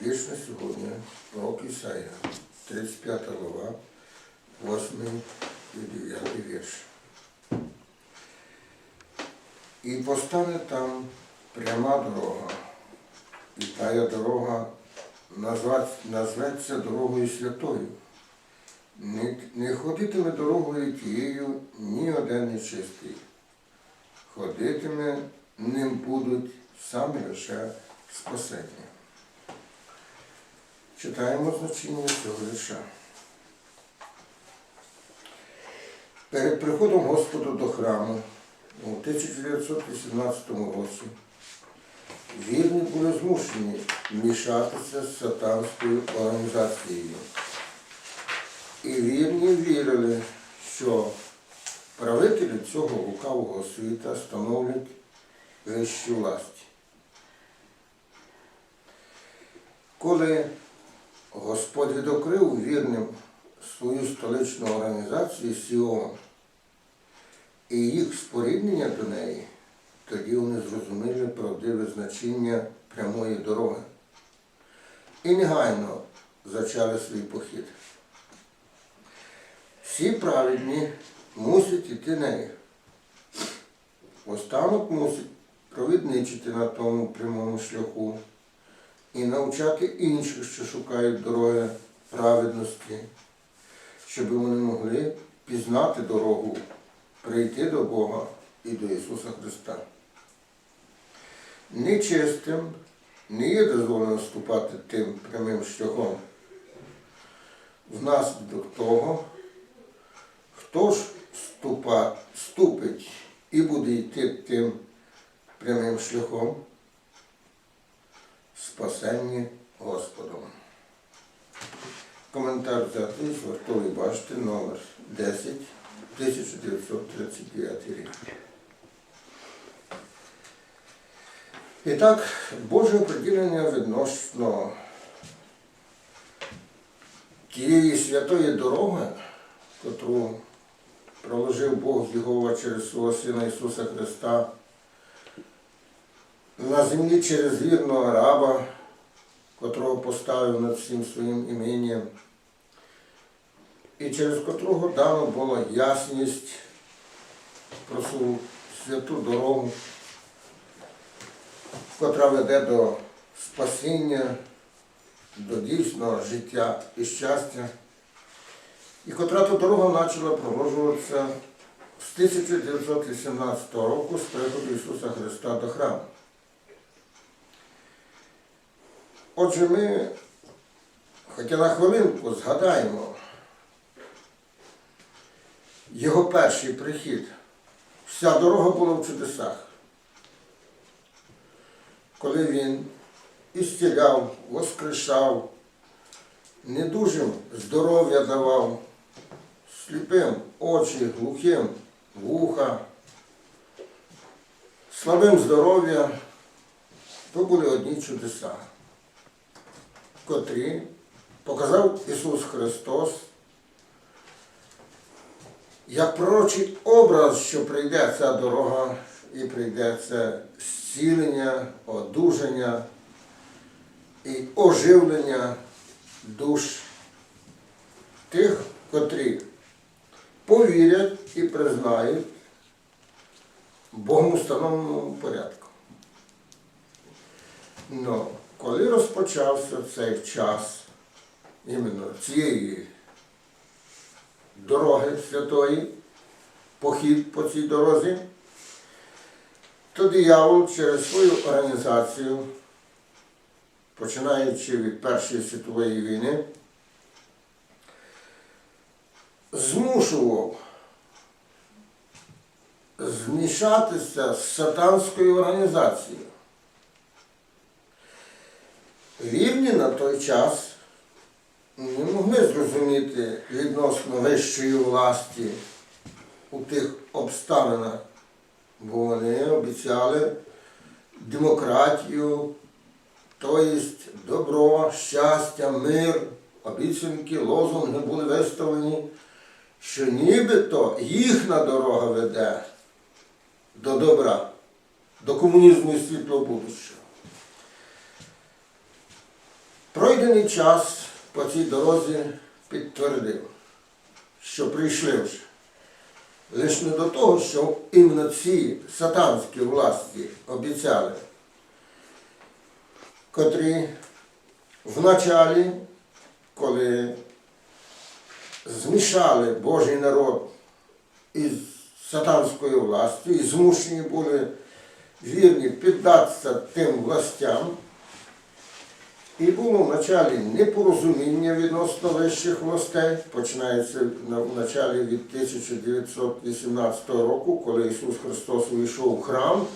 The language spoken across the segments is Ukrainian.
Вірш на сьогодні, пророк Ісаїя, 35 глава, 8 і 9 вірш. І постане там пряма дорога, і тая дорога назветься дорогою святою. Не, не ходитиме дорогою тією ні один нечистий. Ходитиме ним будуть самі лише спасення. Читаємо значення цього вірша. Перед приходом Господа до храму у 1918 році вірні були змушені мішатися з сатанською організацією. І вірні вірили, що правителі цього лукавого світа становлять вищу власть. Коли Господь відокрив вірним свою столичну організацію Сіон і їх споріднення до неї, тоді вони зрозуміли правдиве значення прямої дороги і негайно зачали свій похід. Всі праведні мусять іти нею. Останок мусить провідничити на тому прямому шляху і навчати інших, що шукають дороги праведності, щоб вони могли пізнати дорогу, прийти до Бога і до Ісуса Христа. Нечистим не є дозволено ступати тим прямим шляхом. Внаслідок того, хто ж ступа, ступить і буде йти тим прямим шляхом, спасенні Господом. Коментар взятий з вартової башти номер 10 1939 рік. І так, Боже оприділення відносно тієї святої дороги, котру проложив Бог Єгова через свого Сина Ісуса Христа на землі через вірного раба, котрого поставив над всім своїм іменням, і через котрого дано було ясність про свою святу дорогу, котра веде до спасіння, до дійсного життя і щастя, і котра та дорога почала проложуватися з 1918 року з приходу Ісуса Христа до храму. Отже, ми, хоча на хвилинку згадаємо його перший прихід. Вся дорога була в чудесах. Коли він ісціляв, воскрешав, недужим здоров'я давав, сліпим очі, глухим вуха, слабим здоров'я, то були одні чудеса котрі показав Ісус Христос як пророчий образ, що прийде ця дорога і прийде це зцілення, одужання і оживлення душ тих, котрі повірять і признають Богом установленому порядку. Но коли розпочався цей час іменно цієї дороги святої, похід по цій дорозі, то диявол через свою організацію, починаючи від Першої світової війни, змушував змішатися з сатанською організацією. Вірні на той час не могли зрозуміти відносно вищої власті у тих обставинах, бо вони обіцяли демократію, тобто добро, щастя, мир, обіцянки, лозунги були виставлені, що нібито їхня дорога веде до добра, до комунізму і світлого будущого. Пройдений час по цій дорозі підтвердив, що прийшли вже. Лише не до того, що іменно ці сатанські власті обіцяли, котрі в началі, коли змішали Божий народ із сатанською властю і змушені були вірні піддатися тим властям. І було вначалі непорозуміння відносно вищих властей, починається на- в началі від 1918 року, коли Ісус Христос увійшов в храм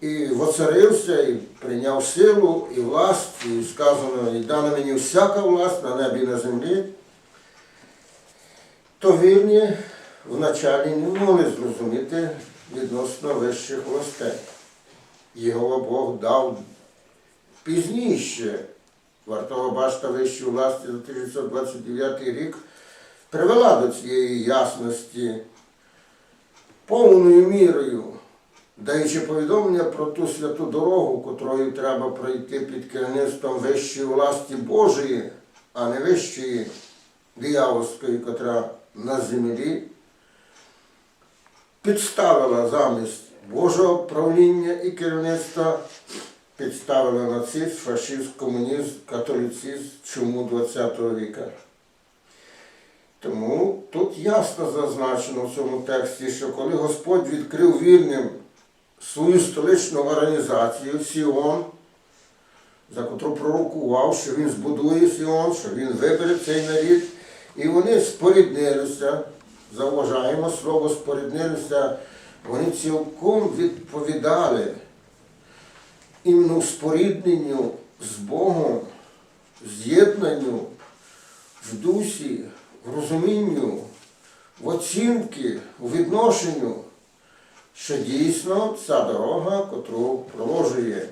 і воцарився, і прийняв силу і власть, і сказано, і дана мені всяка власть на небі і на землі, то вірні вначалі не могли зрозуміти відносно вищих властей. Його Бог дав пізніше. Вартова башта вищої власті за 1929 рік привела до цієї ясності. Повною мірою, даючи повідомлення про ту святу дорогу, котрою треба пройти під керівництвом вищої власті Божої, а не вищої диявольської, котра на землі підставила замість Божого правління і керівництва підставили нацизм, фашизм, комунізм, католицизм, чому ХХ віка. Тому тут ясно зазначено в цьому тексті, що коли Господь відкрив вільним свою столичну організацію Сіон, за котру пророкував, що він збудує Сіон, що він вибере цей нарід, і вони споріднилися, заважаємо слово споріднилися, вони цілком відповідали іменно спорідненню з Богом, з'єднанню в дусі, в розумінню, в оцінки, у відношенню, що дійсно ця дорога, котру проложує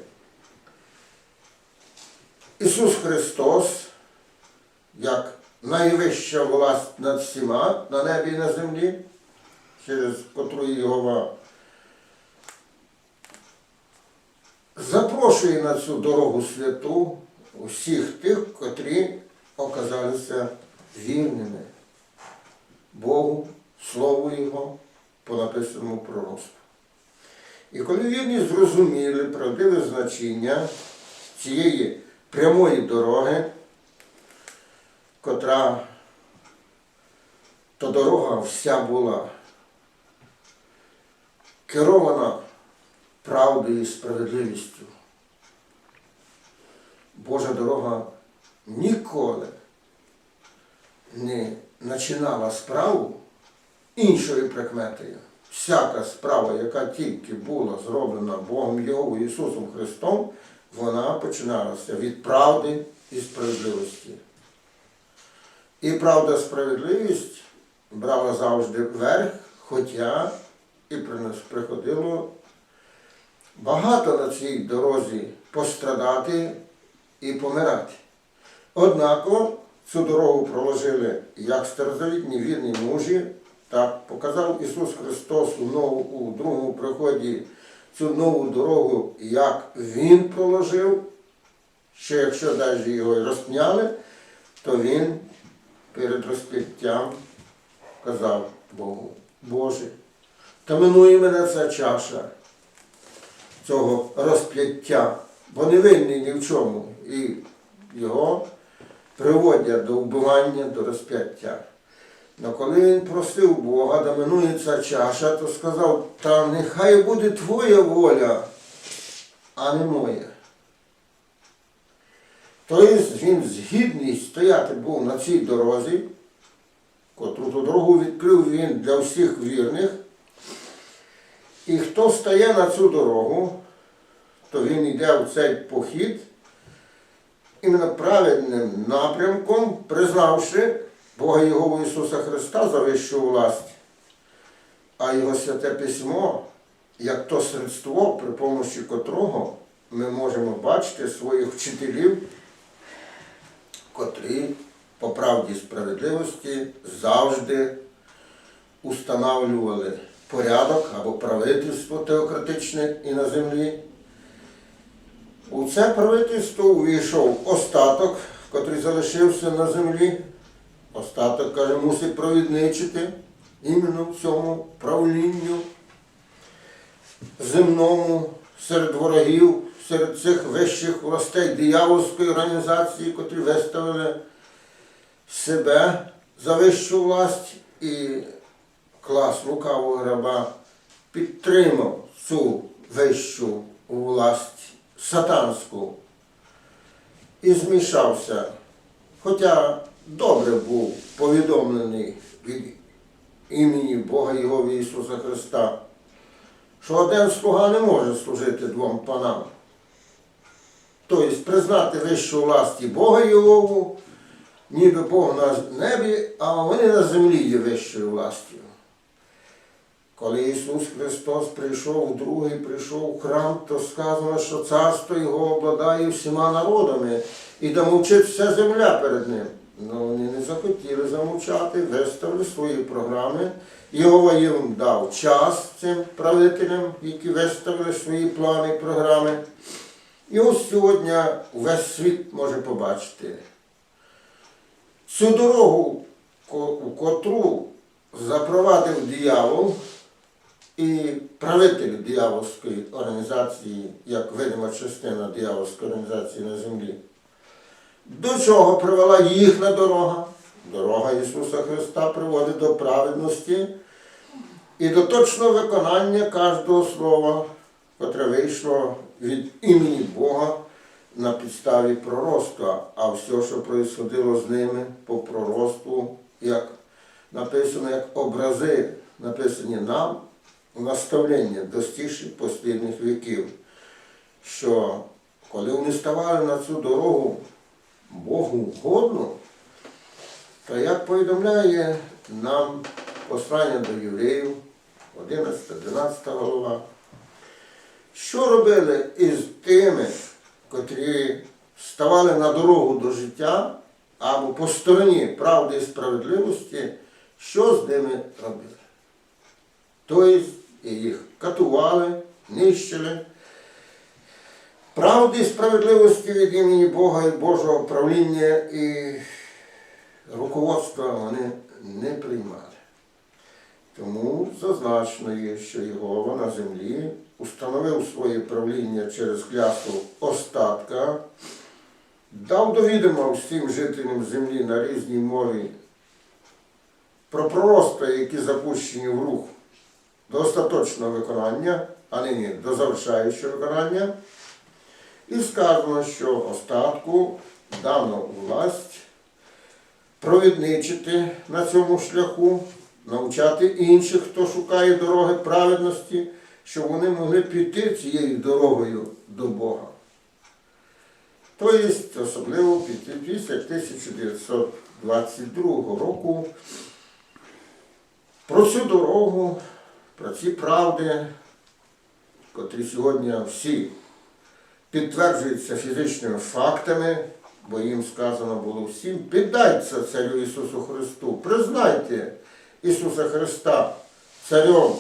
Ісус Христос, як найвища власть над всіма на небі і на землі, через котру Його запрошує на цю дорогу святу усіх тих, котрі оказалися вірними Богу, Слову Його по написаному пророцтву. І коли вірні зрозуміли правдиве значення цієї прямої дороги, котра то дорога вся була керована правдою і справедливістю. Божа дорога ніколи не починала справу іншою прикметою. Всяка справа, яка тільки була зроблена Богом Його Ісусом Христом, вона починалася від правди і справедливості. І правда, справедливість брала завжди верх, хоча і приходило багато на цій дорозі пострадати і помирати. Однако цю дорогу проложили як старозавітні вірні мужі, так показав Ісус Христос у, нову, у другому приході цю нову дорогу, як Він проложив, що якщо навіть його і розпняли, то Він перед розп'яттям казав Богу, Боже, та минує мене ця чаша цього розп'яття, бо не винний ні в чому. І його приводять до вбивання, до розп'яття. Но коли він просив Бога, да минує ця чаша, то сказав, та нехай буде твоя воля, а не моя. Тобто він згідний стояти був на цій дорозі, котру ту дорогу відкрив він для всіх вірних. І хто стає на цю дорогу, то він йде в цей похід іменно праведним напрямком, признавши Бога Його Ісуса Христа за вищу власть, а Його святе письмо, як то средство, при помощі котрого ми можемо бачити своїх вчителів, котрі по правді справедливості завжди устанавлювали порядок або правительство теократичне і на землі, У це правительство увійшов остаток, котрий залишився на землі. Остаток, каже, мусить провідничити іменно в цьому правлінню земному серед ворогів, серед цих вищих властей диявольської організації, котрі виставили себе за вищу власть і клас лукавого раба підтримав цю вищу власть сатанську і змішався. Хоча добре був повідомлений від імені Бога Його Ісуса Христа, що один слуга не може служити двом панам. Тобто признати вищу власть і Бога Його, ніби Бог на небі, а вони на землі є вищою властю. Коли Ісус Христос прийшов другий, прийшов в храм, то сказано, що царство Його обладає всіма народами і да мовчить вся земля перед ним. Ну вони не захотіли замовчати, виставили свої програми. Його їм дав час цим правителям, які виставили свої плани і програми. І ось сьогодні весь світ може побачити цю дорогу, ко- котру запровадив диявол і правитель диявольської організації, як видима частина диявольської організації на землі. До чого привела їхня дорога? Дорога Ісуса Христа приводить до праведності і до точного виконання кожного слова, котре вийшло від імені Бога на підставі пророцтва, а все, що происходило з ними по пророцтву, як написано, як образи, написані нам наставлення достигших послідних віків, що коли вони ставали на цю дорогу Богу угодно, то як повідомляє нам послання до євреїв, 11-12 голова, що робили із тими, котрі ставали на дорогу до життя або по стороні правди і справедливості, що з ними робили? Тобто їх катували, нищили. Правди і справедливості від імені Бога і Божого правління і руководства вони не приймали. Тому зазначено є, що Єгова на землі установив своє правління через клясу остатка, дав до відома всім жителям землі на різній мові про пророцтва, які запущені в рух до остаточного виконання, а нині до завершаючого виконання. І сказано, що остатку дано власть провідничити на цьому шляху, навчати інших, хто шукає дороги праведності, щоб вони могли піти цією дорогою до Бога. Тобто, особливо після 1922 року про цю дорогу, про ці правди, котрі сьогодні всі підтверджуються фізичними фактами, бо їм сказано було всім, піддайтеся царю Ісусу Христу, признайте Ісуса Христа царем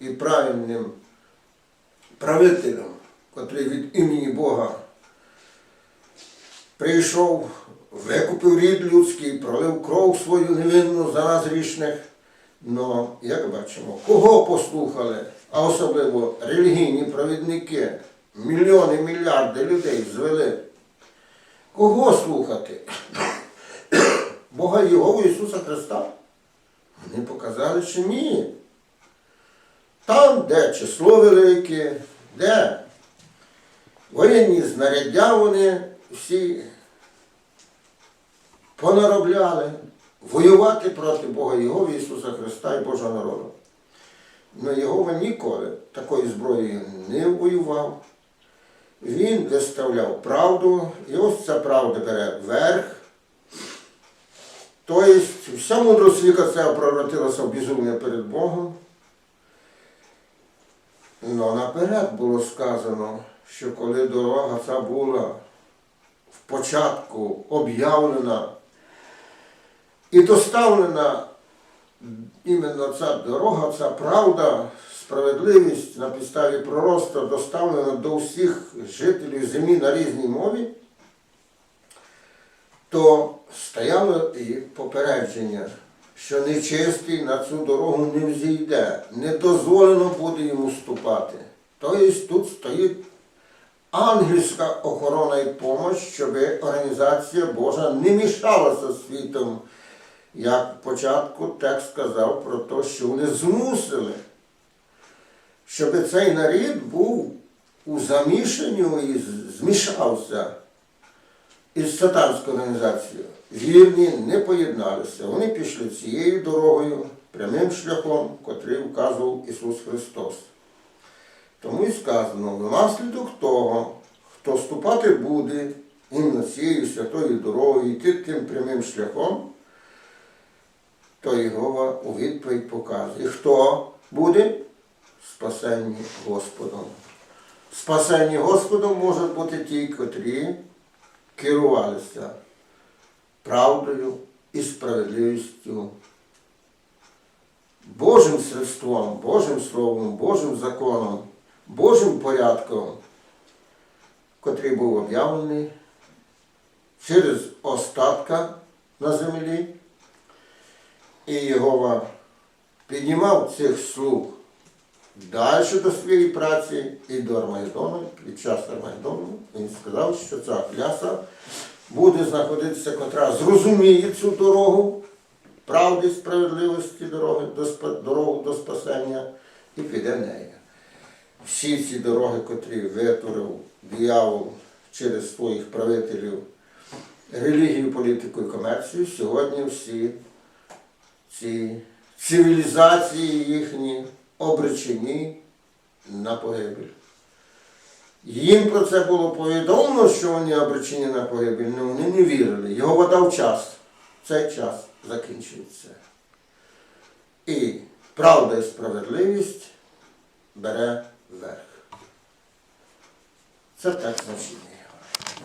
і правильним правителем, котрий від імені Бога прийшов, викупив рід людський, пролив кров свою невинну за нас грішних. Но, як бачимо, кого послухали, а особливо релігійні провідники, мільйони, мільярди людей звели. Кого слухати? Бога Його Ісуса Христа? Вони показали, що ні. Там, де число велике, де воєнні знаряддя вони всі понаробляли воювати проти Бога Його Ісуса Христа і Божого народу. Но Єгова ніколи такою зброєю не воював. Він виставляв правду, і ось ця правда бере верх. Тобто вся мудрость віка ця превратилася в безум'я перед Богом. Но наперед було сказано, що коли дорога ця була в початку об'явлена і доставлена іменно ця дорога, ця правда, справедливість на підставі пророцтва доставлена до всіх жителів землі на різній мові, то стояло і попередження, що нечистий на цю дорогу не взійде, не дозволено буде йому ступати. Тобто тут стоїть ангельська охорона і допомога, щоб організація Божа не мішалася світом. Як початку текст сказав про те, що вони змусили, щоб цей нарід був у замішанні і змішався із сатанською організацією. Вірні не поєдналися. Вони пішли цією дорогою, прямим шляхом, котрий вказував Ісус Христос. Тому і сказано, внаслідок того, хто ступати буде іменно цією святою дорогою, йти тим прямим шляхом, то Єгова у відповідь показує, хто буде спасенні Господом. Спасенні Господом можуть бути ті, котрі керувалися правдою і справедливістю, Божим средством, Божим Словом, Божим законом, Божим порядком, котрий був об'явлений через остатка на землі. І Єгова піднімав цих слуг далі до своєї праці і до Армагеддону, під час Армагеддону. Він сказав, що ця кляса буде знаходитися, котра зрозуміє цю дорогу, правди, справедливості дороги, до, дорогу до спасення і піде нею. Всі ці дороги, котрі витворив диявол через своїх правителів, релігію, політику і комерцію, сьогодні всі ці цивілізації їхні обречені на погибель. Їм про це було повідомлено, що вони обречені на погибель, але вони не вірили. Його дав час. Цей час закінчується. І правда і справедливість бере верх. Це так значення.